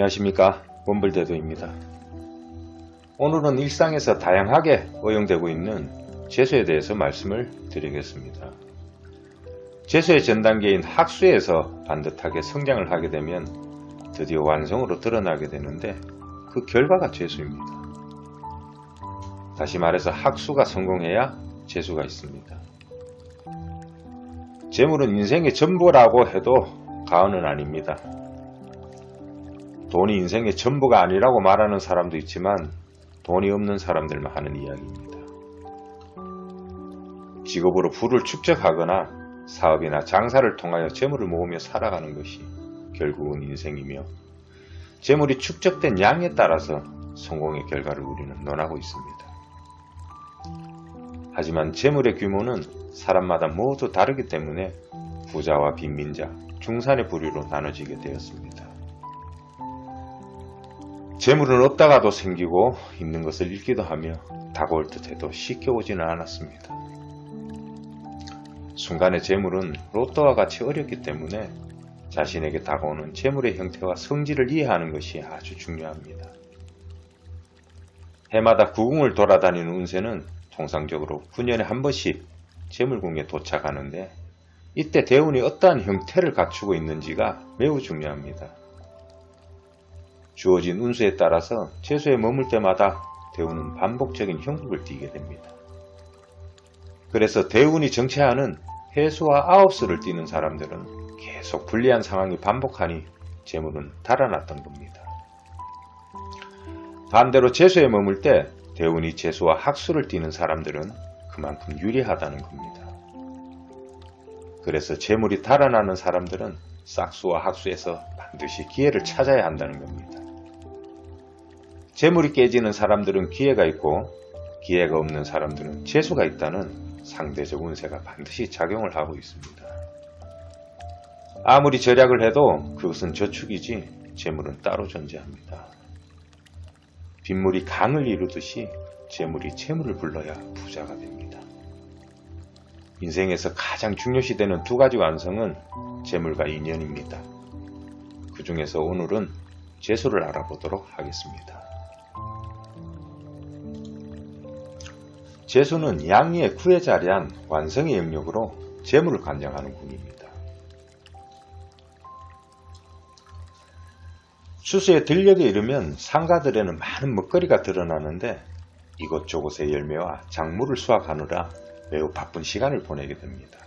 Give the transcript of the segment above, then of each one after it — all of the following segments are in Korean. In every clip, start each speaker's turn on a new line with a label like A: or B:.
A: 안녕하십니까 원불대도입니다. 오늘은 일상에서 다양하게 응용되고 있는 재수에 대해서 말씀을 드리겠습니다. 재수의 전 단계인 학수에서 반듯하게 성장을 하게 되면 드디어 완성으로 드러나게 되는데 그 결과가 재수입니다. 다시 말해서 학수가 성공해야 재수가 있습니다. 재물은 인생의 전부라고 해도 과언은 아닙니다. 돈이 인생의 전부가 아니라고 말하는 사람도 있지만 돈이 없는 사람들만 하는 이야기입니다. 직업으로 부를 축적하거나 사업이나 장사를 통하여 재물을 모으며 살아가는 것이 결국은 인생이며 재물이 축적된 양에 따라서 성공의 결과를 우리는 논하고 있습니다. 하지만 재물의 규모는 사람마다 모두 다르기 때문에 부자와 빈민자, 중산의 부류로 나눠지게 되었습니다. 재물은 없다가도 생기고 있는 것을 잃기도 하며 다가올 듯해도 쉽게 오지는 않았습니다. 순간의 재물은 로또와 같이 어렵기 때문에 자신에게 다가오는 재물의 형태와 성질을 이해하는 것이 아주 중요합니다. 해마다 구궁을 돌아다니는 운세는 통상적으로 9년에 한 번씩 재물궁에 도착하는데 이때 대운이 어떠한 형태를 갖추고 있는지가 매우 중요합니다. 주어진 운수에 따라서 채소에 머물 때마다 대운은 반복적인 형국을 띠게 됩니다. 그래서 대운이 정체하는 해수와 아홉수를 띠는 사람들은 계속 불리한 상황이 반복하니 재물은 달아났던 겁니다. 반대로 재수에 머물 때 대운이 재수와 학수를 띠는 사람들은 그만큼 유리하다는 겁니다. 그래서 재물이 달아나는 사람들은 싹수와 학수에서 반드시 기회를 찾아야 한다는 겁니다. 재물이 깨지는 사람들은 기회가 있고 기회가 없는 사람들은 재수가 있다는 상대적 운세가 반드시 작용을 하고 있습니다. 아무리 절약을 해도 그것은 저축이지 재물은 따로 존재합니다. 빗물이 강을 이루듯이 재물이 채물을 불러야 부자가 됩니다. 인생에서 가장 중요시되는 두 가지 완성은 재물과 인연입니다. 그 중에서 오늘은 재수를 알아보도록 하겠습니다. 재수는 양의 구에 자리한 완성의 영역으로 재물을 관장하는 군입니다. 추수의 들녘에 이르면 상가들에는 많은 먹거리가 드러나는데 이곳저곳의 열매와 작물을 수확하느라 매우 바쁜 시간을 보내게 됩니다.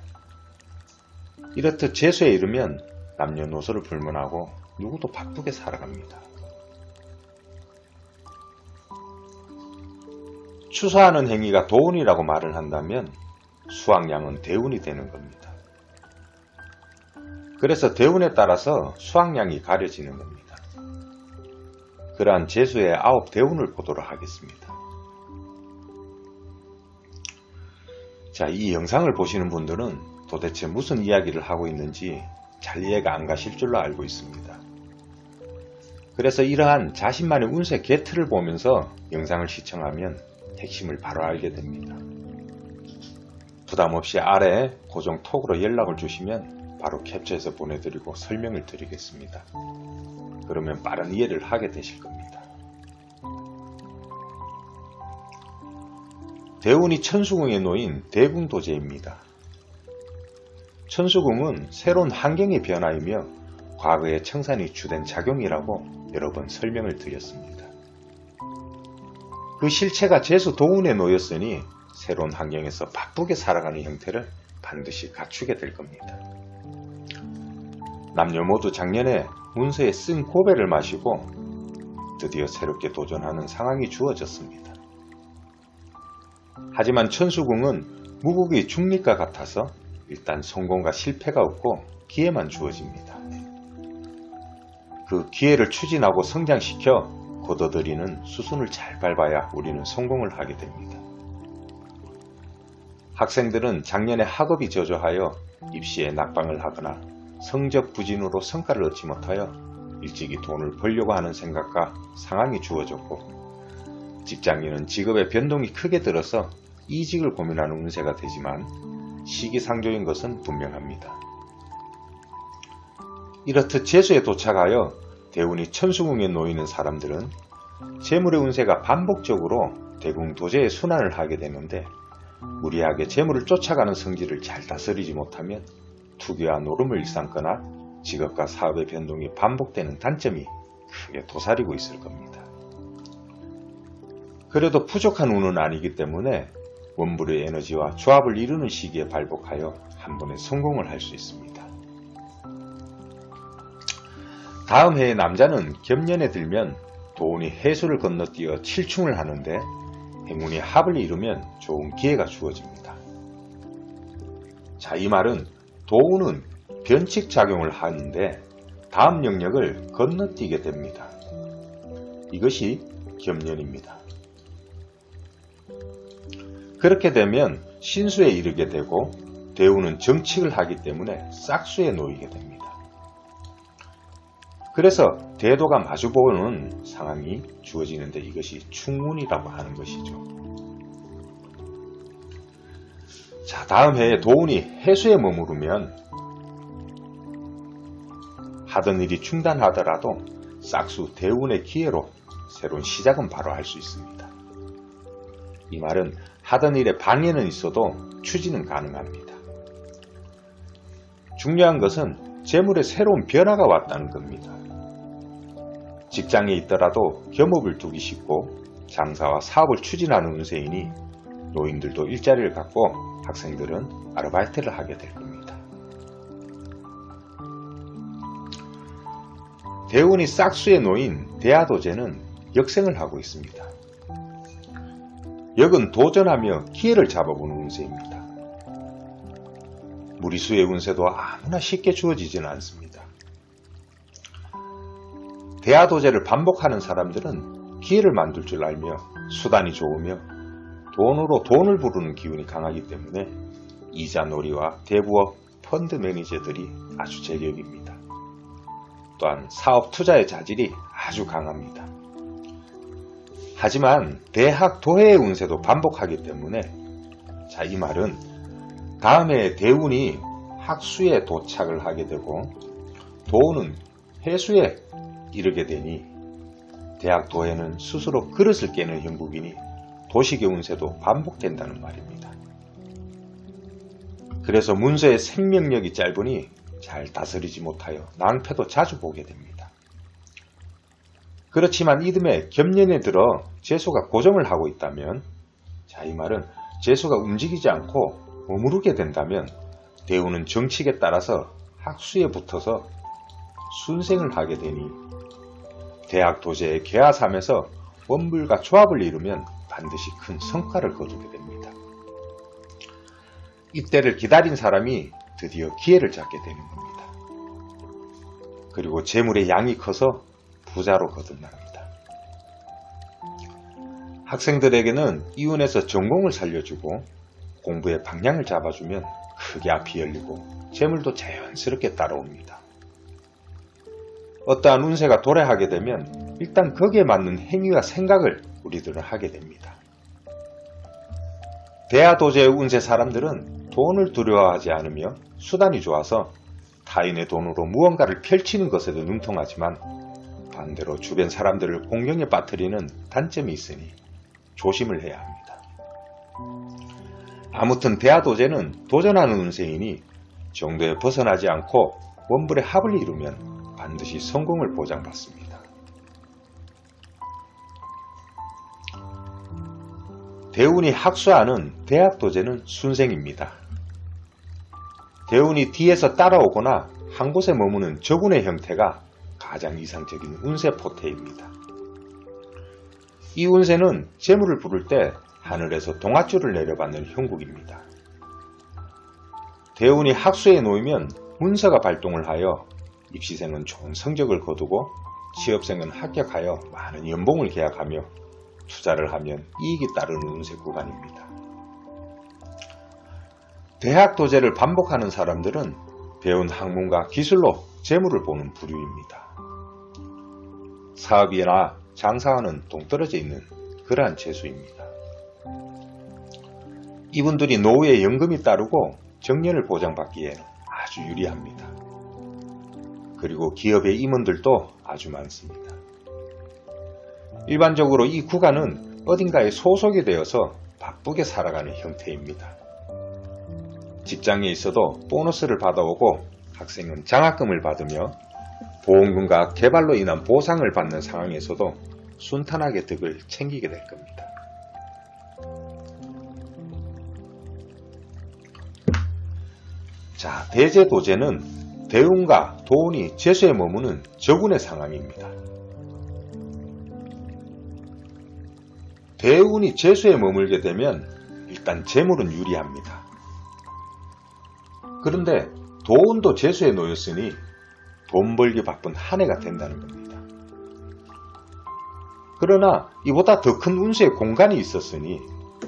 A: 이렇듯 재수에 이르면 남녀노소를 불문하고 누구도 바쁘게 살아갑니다. 추수하는 행위가 도운이라고 말을 한다면 수확량은 대운이 되는 겁니다. 그래서 대운에 따라서 수확량이 가려지는 겁니다. 그러한 재수의 아홉 대운을 보도록 하겠습니다. 자, 이 영상을 보시는 분들은 도대체 무슨 이야기를 하고 있는지 잘 이해가 안 가실 줄로 알고 있습니다. 그래서 이러한 자신만의 운세 개틀을 보면서 영상을 시청하면 핵심을 바로 알게 됩니다. 부담 없이 아래 고정 톡으로 연락을 주시면 바로 캡처해서 보내드리고 설명을 드리겠습니다. 그러면 빠른 이해를 하게 되실 겁니다. 대운이 천수궁에 놓인 대궁도제입니다. 천수궁은 새로운 환경의 변화이며 과거의 청산이 주된 작용이라고 여러 번 설명을 드렸습니다. 그 실체가 재수 도운에 놓였으니 새로운 환경에서 바쁘게 살아가는 형태를 반드시 갖추게 될 겁니다. 남녀 모두 작년에 문서에 쓴 고배를 마시고 드디어 새롭게 도전하는 상황이 주어졌습니다. 하지만 천수궁은 무국이 중립과 같아서 일단 성공과 실패가 없고 기회만 주어집니다. 그 기회를 추진하고 성장시켜 걷어들이는 수순을 잘 밟아야 우리는 성공을 하게 됩니다. 학생들은 작년에 학업이 저조하여 입시에 낙방을 하거나 성적 부진으로 성과를 얻지 못하여 일찍이 돈을 벌려고 하는 생각과 상황이 주어졌고 직장인은 직업의 변동이 크게 들어서 이직을 고민하는 운세가 되지만 시기상조인 것은 분명합니다. 이렇듯 재수에 도착하여 대운이 천수궁에 놓이는 사람들은 재물의 운세가 반복적으로 대궁 도제의 순환을 하게 되는데 무리하게 재물을 쫓아가는 성질을 잘 다스리지 못하면 투기와 노름을 일삼거나 직업과 사업의 변동이 반복되는 단점이 크게 도사리고 있을 겁니다. 그래도 부족한 운은 아니기 때문에 원불의 에너지와 조합을 이루는 시기에 발복하여 한 번에 성공을 할 수 있습니다. 다음 해에 남자는 gem년에 들면 도운이 해수를 건너뛰어 칠충을 하는데 행운이 합을 이루면 좋은 기회가 주어집니다. 자, 이 말은 도운은 변칙 작용을 하는데 다음 영역을 건너뛰게 됩니다. 이것이 gem년입니다. 그렇게 되면 신수에 이르게 되고 대우는 정칙을 하기 때문에 싹수에 놓이게 됩니다. 그래서 대도가 마주보는 상황이 주어지는데 이것이 충운이라고 하는 것이죠. 자, 다음 해에 도운이 해수에 머무르면 하던 일이 중단하더라도 싹수 대운의 기회로 새로운 시작은 바로 할 수 있습니다. 이 말은 하던 일에 방해는 있어도 추진은 가능합니다. 중요한 것은 재물에 새로운 변화가 왔다는 겁니다. 직장에 있더라도 겸업을 두기 쉽고 장사와 사업을 추진하는 운세이니 노인들도 일자리를 갖고 학생들은 아르바이트를 하게 될 겁니다. 대운이 싹수에 놓인 대하도제는 역생을 하고 있습니다. 역은 도전하며 기회를 잡아보는 운세입니다. 무리수의 운세도 아무나 쉽게 주어지지는 않습니다. 대하도제를 반복하는 사람들은 기회를 만들 줄 알며 수단이 좋으며 돈으로 돈을 부르는 기운이 강하기 때문에 이자 놀이와 대부업 펀드 매니저들이 아주 제격입니다. 또한 사업 투자의 자질이 아주 강합니다. 하지만 대학 도해의 운세도 반복하기 때문에 자 이 말은 다음에 대운이 학수에 도착을 하게 되고 도는 해수에 이르게 되니 대학 도해는 스스로 그릇을 깨는 형국이니 도식의 운세도 반복된다는 말입니다. 그래서 문서의 생명력이 짧으니 잘 다스리지 못하여 낭패도 자주 보게 됩니다. 그렇지만 이듬해 gem년에 들어 재수가 고정을 하고 있다면 자 이 말은 재수가 움직이지 않고 머무르게 된다면 대우는 정칙에 따라서 학수에 붙어서 순생을 하게 되니 대학 도제의 개화삼에서 원불과 조합을 이루면 반드시 큰 성과를 거두게 됩니다. 이때를 기다린 사람이 드디어 기회를 잡게 되는 겁니다. 그리고 재물의 양이 커서 부자로 거듭납니다. 학생들에게는 이운에서 전공을 살려주고 공부의 방향을 잡아주면 크게 앞이 열리고 재물도 자연스럽게 따라옵니다. 어떠한 운세가 도래하게 되면 일단 거기에 맞는 행위와 생각을 우리들은 하게 됩니다. 대하도제의 운세 사람들은 돈을 두려워하지 않으며 수단이 좋아서 타인의 돈으로 무언가를 펼치는 것에도 능통하지만 반대로 주변 사람들을 공경에 빠뜨리는 단점이 있으니 조심을 해야 합니다. 아무튼 대하도제는 도전하는 운세이니 정도에 벗어나지 않고 원불의 합을 이루면 반드시 성공을 보장받습니다. 대운이 학수하는 대학 도제는 순생입니다. 대운이 뒤에서 따라오거나 한 곳에 머무는 저군의 형태가 가장 이상적인 운세 포태입니다. 이 운세는 재물을 부를 때 하늘에서 동아줄을 내려받는 형국입니다. 대운이 학수에 놓이면 문서가 발동을 하여 입시생은 좋은 성적을 거두고 취업생은 합격하여 많은 연봉을 계약하며 투자를 하면 이익이 따르는 운세 구간입니다. 대학 도제를 반복하는 사람들은 배운 학문과 기술로 재물을 보는 부류입니다. 사업이나 장사와는 동떨어져 있는 그러한 재수입니다. 이분들이 노후에 연금이 따르고 정년을 보장받기에 아주 유리합니다. 그리고 기업의 임원들도 아주 많습니다. 일반적으로 이 구간은 어딘가에 소속이 되어서 바쁘게 살아가는 형태입니다. 직장에 있어도 보너스를 받아오고 학생은 장학금을 받으며 보험금과 개발로 인한 보상을 받는 상황에서도 순탄하게 득을 챙기게 될 겁니다. 자, 대제도제는 대운과 도운이 재수에 머무는 저군의 상황입니다. 대운이 재수에 머물게 되면 일단 재물은 유리합니다. 그런데 도운도 재수에 놓였으니 돈 벌기 바쁜 한 해가 된다는 겁니다. 그러나 이보다 더 큰 운수의 공간이 있었으니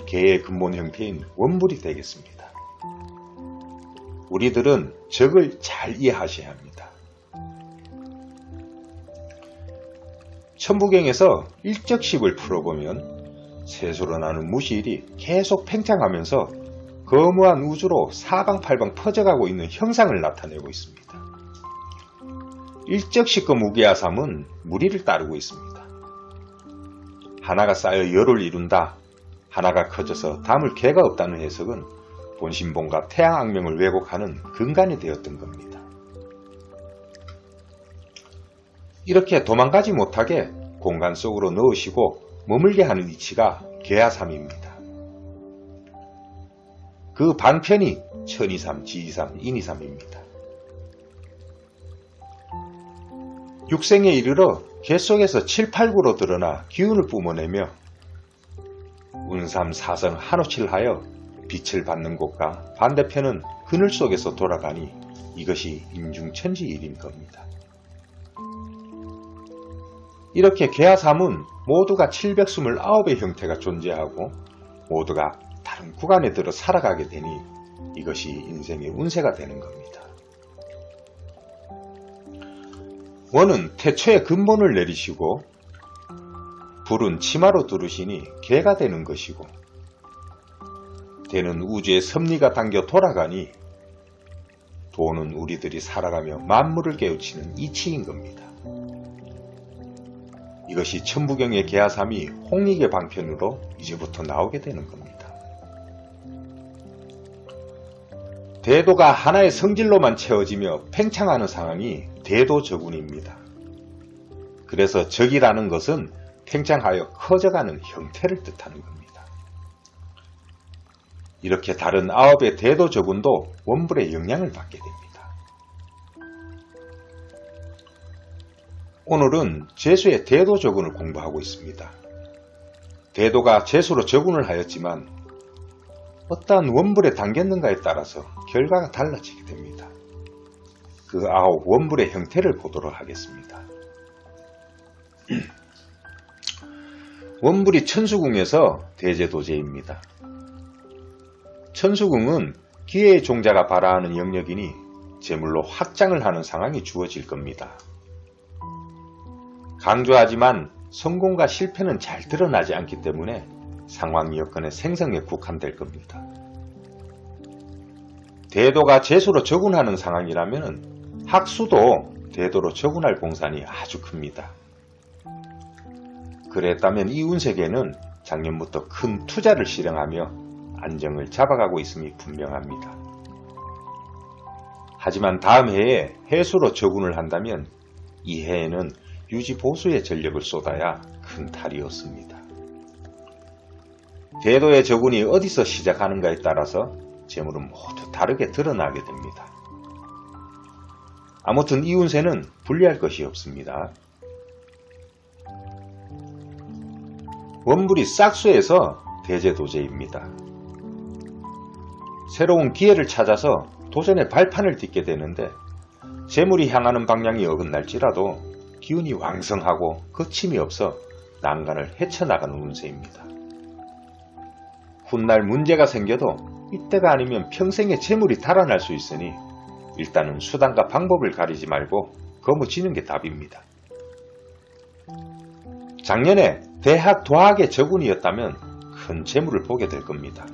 A: 개의 근본 형태인 원불이 되겠습니다. 우리들은 적을 잘 이해하셔야 합니다. 천부경에서 일적식을 풀어보면 세수로 나는 무시일이 계속 팽창하면서 거무한 우주로 사방팔방 퍼져가고 있는 형상을 나타내고 있습니다. 일적식과 무기야삼은 무리를 따르고 있습니다. 하나가 쌓여 열을 이룬다. 하나가 커져서 담을 개가 없다는 해석은 본신본과 태양악명을 왜곡하는 근간이 되었던 겁니다. 이렇게 도망가지 못하게 공간 속으로 넣으시고 머물게 하는 이치가 개야삼입니다. 그 반편이 천이삼, 지이삼, 인이삼입니다. 육생에 이르러 개 속에서 7, 8구로 드러나 기운을 뿜어내며 운삼, 사성, 한오칠하여 빛을 받는 곳과 반대편은 그늘 속에서 돌아가니 이것이 인중천지 일인 겁니다. 이렇게 개화삼은 모두가 729의 형태가 존재하고 모두가 다른 구간에 들어 살아가게 되니 이것이 인생의 운세가 되는 겁니다. 원은 태초의 근본을 내리시고 불은 치마로 두르시니 개가 되는 것이고 대는 우주의 섭리가 당겨 돌아가니 도는 우리들이 살아가며 만물을 깨우치는 이치인 겁니다. 이것이 천부경의 개하삼이 홍익의 방편으로 이제부터 나오게 되는 겁니다. 대도가 하나의 성질로만 채워지며 팽창하는 상황이 대도적운입니다. 그래서 적이라는 것은 팽창하여 커져가는 형태를 뜻하는 겁니다. 이렇게 다른 아홉의 대도적운도 원불의 영향을 받게 됩니다. 오늘은 재수의 대도적운을 공부하고 있습니다. 대도가 재수로 적운을 하였지만 어떠한 원불에 담겼는가에 따라서 결과가 달라지게 됩니다. 그 아홉 원불의 형태를 보도록 하겠습니다. 원불이 천수궁에서 대제도제입니다. 천수궁은 기회의 종자가 발화하는 영역이니 제물로 확장을 하는 상황이 주어질 겁니다. 강조하지만 성공과 실패는 잘 드러나지 않기 때문에 상황 여건의 생성에 국한될 겁니다. 대도가 재수로 적운하는 상황이라면 학수도 대도로 적운할 공산이 아주 큽니다. 그랬다면 이 운세계는 작년부터 큰 투자를 실행하며 안정을 잡아가고 있음이 분명합니다. 하지만 다음 해에 해수로 적운을 한다면 이 해에는 유지 보수의 전력을 쏟아야 큰 탈이 없습니다. 대도의 적운이 어디서 시작하는가에 따라서 재물은 모두 다르게 드러나게 됩니다. 아무튼 이 운세는 분리할 것이 없습니다. 원불이 싹수에서 대제도제입니다. 새로운 기회를 찾아서 도전의 발판을 딛게 되는데 재물이 향하는 방향이 어긋날지라도 기운이 왕성하고 거침이 없어 난간을 헤쳐나가는 운세입니다. 훗날 문제가 생겨도 이때가 아니면 평생의 재물이 달아날 수 있으니 일단은 수단과 방법을 가리지 말고 거무치는 게 답입니다. 작년에 대학 도학의 적운이었다면 큰 재물을 보게 될 겁니다.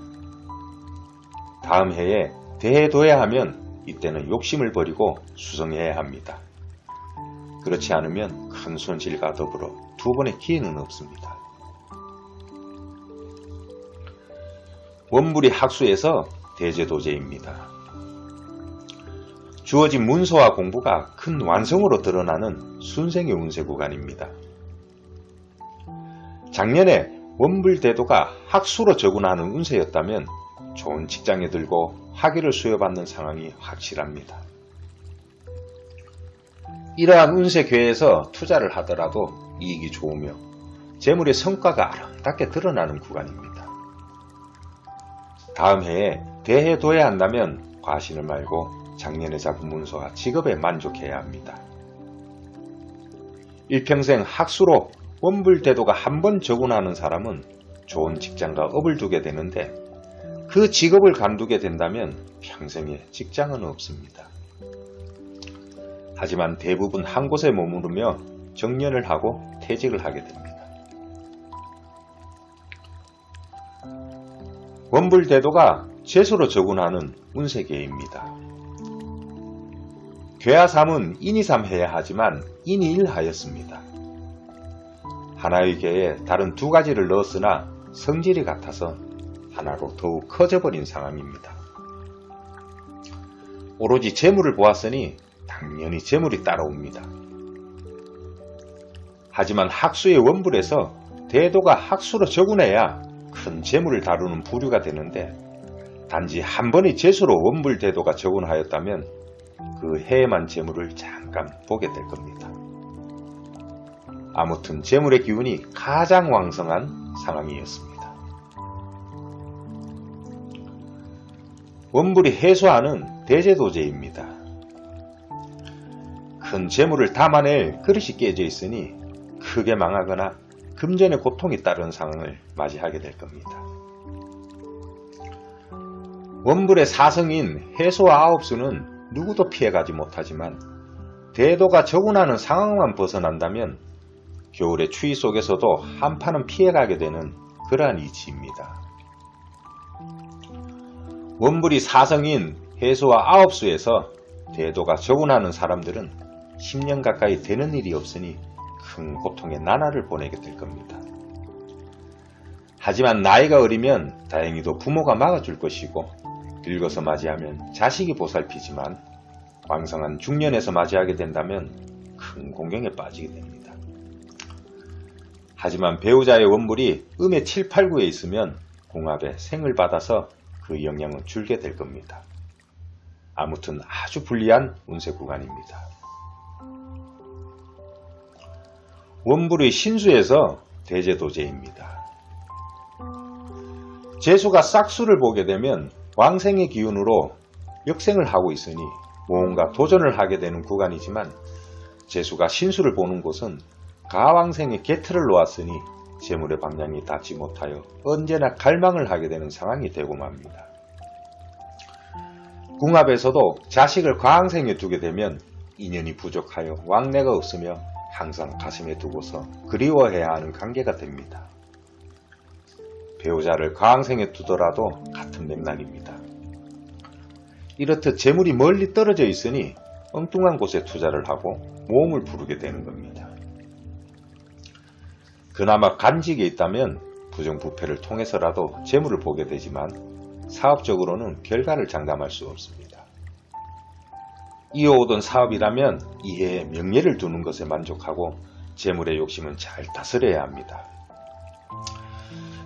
A: 다음 해에 대해둬야 하면 이때는 욕심을 버리고 수성해야 합니다. 그렇지 않으면 큰 손실과 더불어 두 번의 기회는 없습니다. 원불이 학수에서 대제도제입니다. 주어진 문서와 공부가 큰 완성으로 드러나는 순생의 운세 구간입니다. 작년에 원불대도가 학수로 적운하는 운세였다면 좋은 직장에 들고 학위를 수여받는 상황이 확실합니다. 이러한 운세 괴에서 투자를 하더라도 이익이 좋으며 재물의 성과가 아름답게 드러나는 구간입니다. 다음 해에 대해도해한다면 과신을 말고 작년의 작은 문서와 직업에 만족해야 합니다. 일평생 학수로 원불대도가 한 번 적운하는 사람은 좋은 직장과 업을 두게 되는데 그 직업을 간두게 된다면 평생에 직장은 없습니다. 하지만 대부분 한 곳에 머무르며 정년을 하고 퇴직을 하게 됩니다. 원불대도가 재수로 적운하는 운세계입니다. 괴하삼은 인이삼 해야 하지만 인이일 하였습니다. 하나의 개에 다른 두 가지를 넣었으나 성질이 같아서 하나로 더욱 커져버린 상황입니다. 오로지 재물을 보았으니 당연히 재물이 따라옵니다. 하지만 학수의 원불에서 대도가 학수로 적운해야 큰 재물을 다루는 부류가 되는데 단지 한 번의 재수로 원불 대도가 적운하였다면 그 해에만 재물을 잠깐 보게 될 겁니다. 아무튼 재물의 기운이 가장 왕성한 상황이었습니다. 원불이 해소하는 대제도제입니다. 큰 재물을 담아낼 그릇이 깨져 있으니 크게 망하거나 금전의 고통이 따른 상황을 맞이하게 될 겁니다. 원불의 사성인 해소와 아홉수는 누구도 피해가지 못하지만 대도가 적운하는 상황만 벗어난다면 겨울의 추위 속에서도 한판은 피해가게 되는 그러한 이치입니다. 원불이 사성인 해소와 아홉수에서 대도가 적운하는 사람들은 10년 가까이 되는 일이 없으니 큰 고통의 나날을 보내게 될 겁니다. 하지만 나이가 어리면 다행히도 부모가 막아줄 것이고 늙어서 맞이하면 자식이 보살피지만 왕성한 중년에서 맞이하게 된다면 큰 공경에 빠지게 됩니다. 하지만 배우자의 원물이 음의 7, 8, 9에 있으면 궁합에 생을 받아서 그 영향은 줄게 될 겁니다. 아무튼 아주 불리한 운세 구간입니다. 원불의 신수에서 대제도제입니다. 재수가 싹수를 보게 되면 왕생의 기운으로 역생을 하고 있으니 뭔가 도전을 하게 되는 구간이지만 재수가 신수를 보는 곳은 가왕생의 개틀을 놓았으니 재물의 방향이 닿지 못하여 언제나 갈망을 하게 되는 상황이 되고 맙니다. 궁합에서도 자식을 과왕생에 두게 되면 인연이 부족하여 왕래가 없으며 항상 가슴에 두고서 그리워해야 하는 관계가 됩니다. 배우자를 가항생에 두더라도 같은 맥락입니다. 이렇듯 재물이 멀리 떨어져 있으니 엉뚱한 곳에 투자를 하고 모험을 부르게 되는 겁니다. 그나마 간직에 있다면 부정부패를 통해서라도 재물을 보게 되지만 사업적으로는 결과를 장담할 수 없습니다. 이어오던 사업이라면 이해에 명예를 두는 것에 만족하고 재물의 욕심은 잘 다스려야 합니다.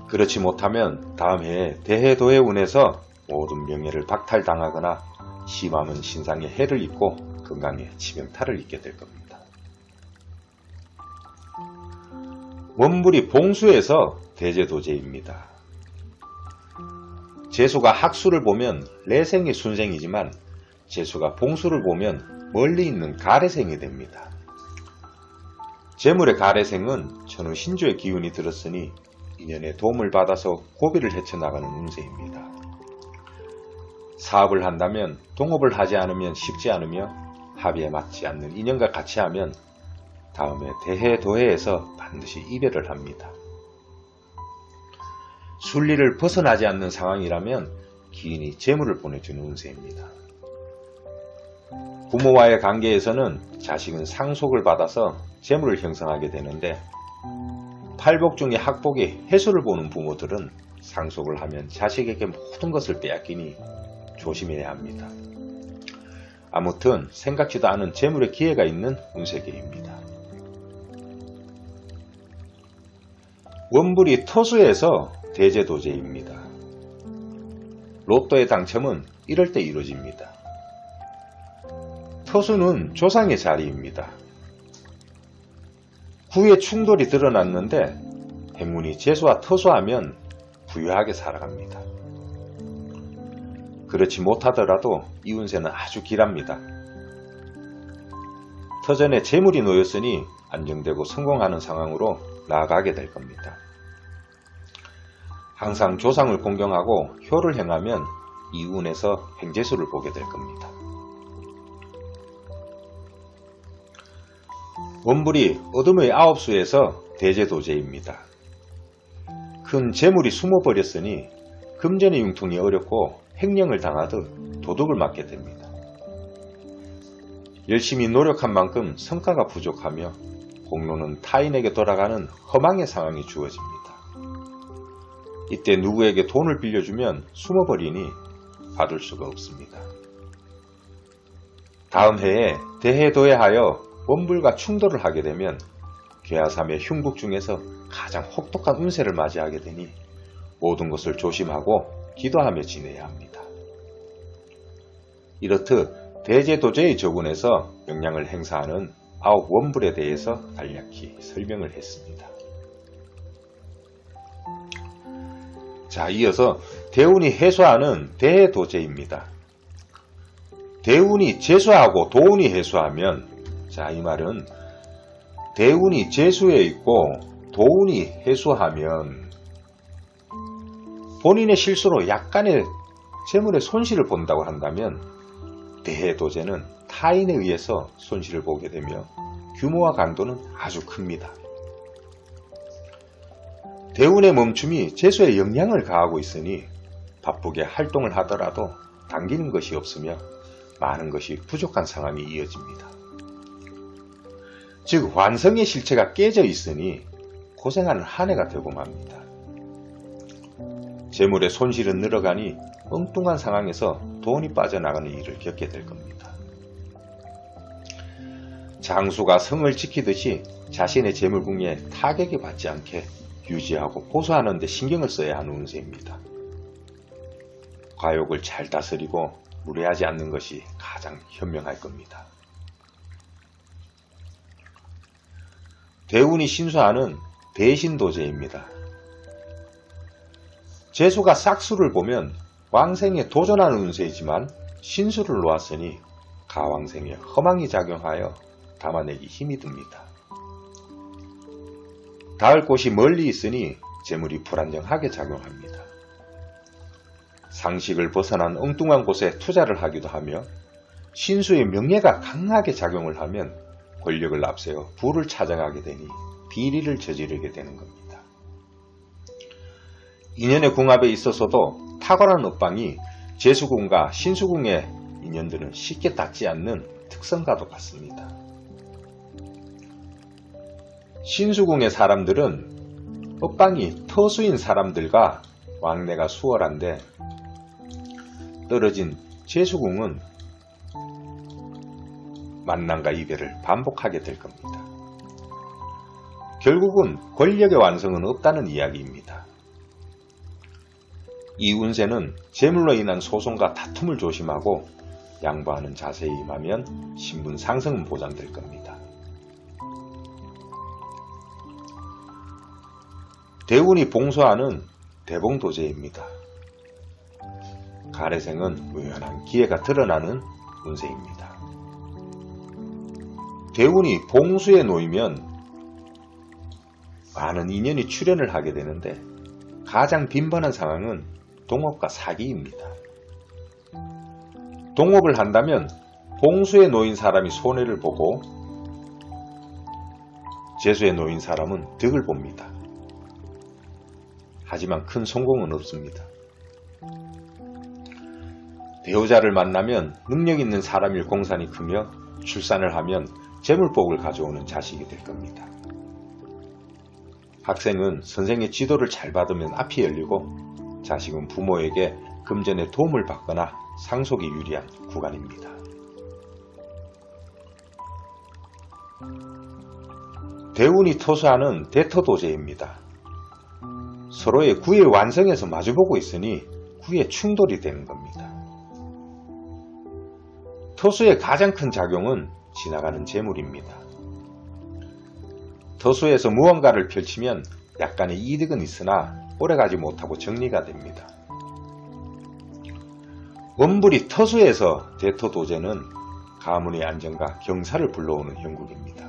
A: 그렇지 못하면 다음 해에 대해도의 운에서 모든 명예를 박탈당하거나 심함은 신상에 해를 입고 건강에 치명타를 입게 될 겁니다. 원불이 봉수에서 대제도제입니다. 재수가 학수를 보면 내생이 순생이지만 재수가 봉수를 보면 멀리 있는 가래생이 됩니다. 재물의 가래생은 천우 신조의 기운이 들었으니 인연의 도움을 받아서 고비를 헤쳐나가는 운세입니다. 사업을 한다면 동업을 하지 않으면 쉽지 않으며 합의에 맞지 않는 인연과 같이 하면 다음에 대해도해에서 반드시 이별을 합니다. 순리를 벗어나지 않는 상황이라면 기인이 재물을 보내주는 운세입니다. 부모와의 관계에서는 자식은 상속을 받아서 재물을 형성하게 되는데 팔복 중에 학복에 해수를 보는 부모들은 상속을 하면 자식에게 모든 것을 빼앗기니 조심해야 합니다. 아무튼 생각지도 않은 재물의 기회가 있는 운세계입니다. 원불이 토수에서 대제도제입니다. 로또의 당첨은 이럴 때 이루어집니다. 토수는 조상의 자리입니다. 구의 충돌이 드러났는데 행운이 재수와 토수하면 부유하게 살아갑니다. 그렇지 못하더라도 이 운세는 아주 길합니다. 터전에 재물이 놓였으니 안정되고 성공하는 상황으로 나아가게 될 겁니다. 항상 조상을 공경하고 효를 행하면 이 운에서 횡재수를 보게 될 겁니다. 원불이 어둠의 아홉 수에서 대제도제입니다. 큰 재물이 숨어버렸으니 금전의 융통이 어렵고 횡령을 당하듯 도둑을 맞게 됩니다. 열심히 노력한 만큼 성과가 부족하며 공로는 타인에게 돌아가는 허망의 상황이 주어집니다. 이때 누구에게 돈을 빌려주면 숨어버리니 받을 수가 없습니다. 다음 해에 대해도해하여 원불과 충돌을 하게 되면 괴하삼의 흉국 중에서 가장 혹독한 운세를 맞이하게 되니 모든 것을 조심하고 기도하며 지내야 합니다. 이렇듯 대제도제의 조군에서 영향을 행사하는 아홉 원불에 대해서 간략히 설명을 했습니다. 자, 이어서 대운이 해소하는 대도제입니다. 대운이 재수하고 도운이 해소하면 자, 이 말은 대운이 재수에 있고 도운이 해소하면 본인의 실수로 약간의 재물의 손실을 본다고 한다면 대해도제는 타인에 의해서 손실을 보게 되며 규모와 강도는 아주 큽니다. 대운의 멈춤이 재수에 영향을 가하고 있으니 바쁘게 활동을 하더라도 당기는 것이 없으며 많은 것이 부족한 상황이 이어집니다. 즉 완성의 실체가 깨져 있으니 고생하는 한 해가 되고 맙니다. 재물의 손실은 늘어가니 엉뚱한 상황에서 돈이 빠져나가는 일을 겪게 될 겁니다. 장수가 성을 지키듯이 자신의 재물궁에 타격이 받지 않게 유지하고 보수하는 데 신경을 써야 하는 운세입니다. 과욕을 잘 다스리고 무례하지 않는 것이 가장 현명할 겁니다. 대운이 신수하는 대신도제입니다. 재수가 싹수를 보면 왕생에 도전하는 운세이지만 신수를 놓았으니 가왕생에 허망이 작용하여 담아내기 힘이 듭니다. 닿을 곳이 멀리 있으니 재물이 불안정하게 작용합니다. 상식을 벗어난 엉뚱한 곳에 투자를 하기도 하며 신수의 명예가 강하게 작용을 하면 권력을 앞세워 부를 찾아가게 되니 비리를 저지르게 되는 겁니다. 인연의 궁합에 있어서도 탁월한 업방이 재수궁과 신수궁의 인연들은 쉽게 닿지 않는 특성과도 같습니다. 신수궁의 사람들은 업방이 터수인 사람들과 왕래가 수월한데 떨어진 재수궁은 만남과 이별을 반복하게 될 겁니다. 결국은 권력의 완성은 없다는 이야기입니다. 이 운세는 재물로 인한 소송과 다툼을 조심하고 양보하는 자세에 임하면 신분 상승은 보장될 겁니다. 대운이 봉소하는 대봉도제입니다. 가래생은 우연한 기회가 드러나는 운세입니다. 대운이 봉수에 놓이면 많은 인연이 출현을 하게 되는데 가장 빈번한 상황은 동업과 사기입니다. 동업을 한다면 봉수에 놓인 사람이 손해를 보고 재수에 놓인 사람은 득을 봅니다. 하지만 큰 성공은 없습니다. 배우자를 만나면 능력 있는 사람일 공산이 크며 출산을 하면 재물복을 가져오는 자식이 될 겁니다. 학생은 선생의 지도를 잘 받으면 앞이 열리고 자식은 부모에게 금전의 도움을 받거나 상속이 유리한 구간입니다. 대운이 토수하는 대터도제입니다. 서로의 구의 완성에서 마주보고 있으니 구의 충돌이 되는 겁니다. 토수의 가장 큰 작용은 지나가는 재물입니다. 토수에서 무언가를 펼치면 약간의 이득은 있으나 오래가지 못하고 정리가 됩니다. 원불이 터수에서 대토도제는 가문의 안정과 경사를 불러오는 형국입니다.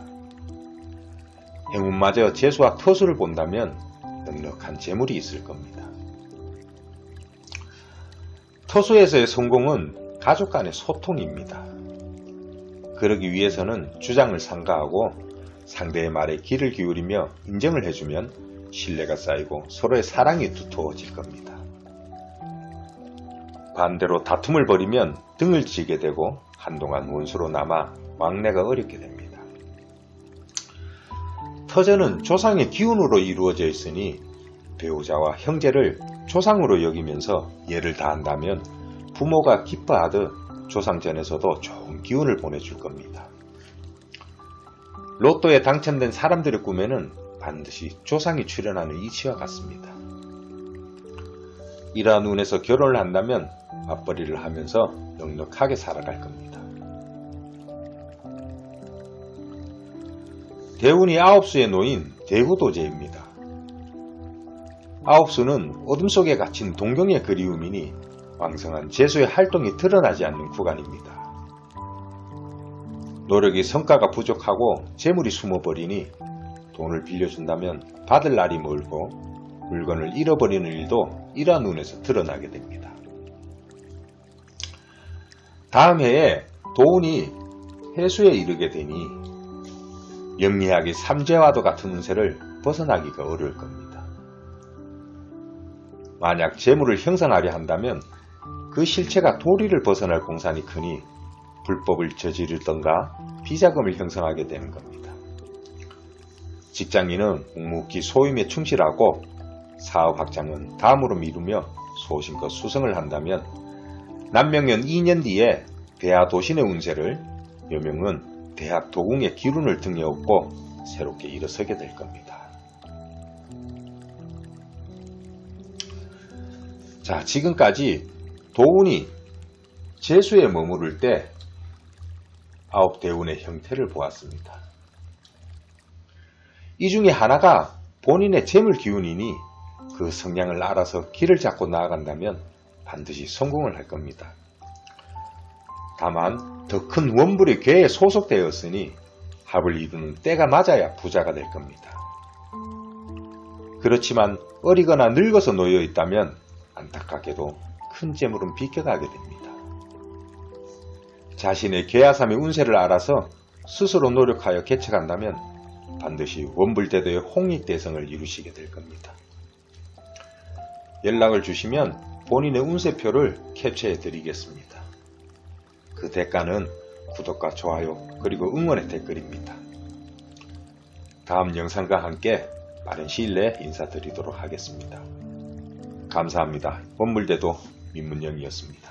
A: 행운마저 재수와 터수를 본다면 넉넉한 재물이 있을 겁니다. 터수에서의 성공은 가족 간의 소통입니다. 그러기 위해서는 주장을 상가하고 상대의 말에 귀를 기울이며 인정을 해주면 신뢰가 쌓이고 서로의 사랑이 두터워질 겁니다. 반대로 다툼을 벌이면 등을 지게 되고 한동안 원수로 남아 왕래가 어렵게 됩니다. 터전은 조상의 기운으로 이루어져 있으니 배우자와 형제를 조상으로 여기면서 예를 다한다면 부모가 기뻐하듯 조상전에서도 좋은 기운을 보내줄 겁니다. 로또에 당첨된 사람들의 꿈에는 반드시 조상이 출연하는 이치와 같습니다. 이러한 운에서 결혼을 한다면 맞벌이를 하면서 넉넉하게 살아갈 겁니다. 대운이 아홉수에 놓인 대구도제입니다. 아홉수는 어둠 속에 갇힌 동경의 그리움이니 왕성한 재수의 활동이 드러나지 않는 구간입니다. 노력이 성과가 부족하고 재물이 숨어버리니 돈을 빌려준다면 받을 날이 멀고 물건을 잃어버리는 일도 이러한 눈에서 드러나게 됩니다. 다음 해에 도운이 해수에 이르게 되니 영리하게 삼재와도 같은 운세를 벗어나기가 어려울 겁니다. 만약 재물을 형성하려 한다면 그 실체가 도리를 벗어날 공산이 크니 불법을 저지르던가 비자금을 형성하게 되는 겁니다. 직장인은 묵묵히 소임에 충실하고 사업 확장은 다음으로 미루며 소신껏 수성을 한다면 남명년 2년 뒤에 대하 도신의 운세를 여명은 대학 도궁의 기운을 등에 업고 새롭게 일어서게 될 겁니다. 자, 지금까지 도운이 재수에 머무를 때 아홉 대운의 형태를 보았습니다. 이 중에 하나가 본인의 재물 기운이니 그 성향을 알아서 길을 잡고 나아간다면 반드시 성공을 할 겁니다. 다만 더 큰 원불의 괴에 소속되었으니 합을 이루는 때가 맞아야 부자가 될 겁니다. 그렇지만 어리거나 늙어서 놓여 있다면 안타깝게도 큰 재물은 비껴가게 됩니다. 자신의 계야삼의 운세를 알아서 스스로 노력하여 개척한다면 반드시 원불대도의 홍익대성을 이루시게 될 겁니다. 연락을 주시면 본인의 운세표를 캡처해 드리겠습니다. 그 대가는 구독과 좋아요 그리고 응원의 댓글입니다. 다음 영상과 함께 빠른 시일 내에 인사드리도록 하겠습니다. 감사합니다. 원물대도 민문영이었습니다.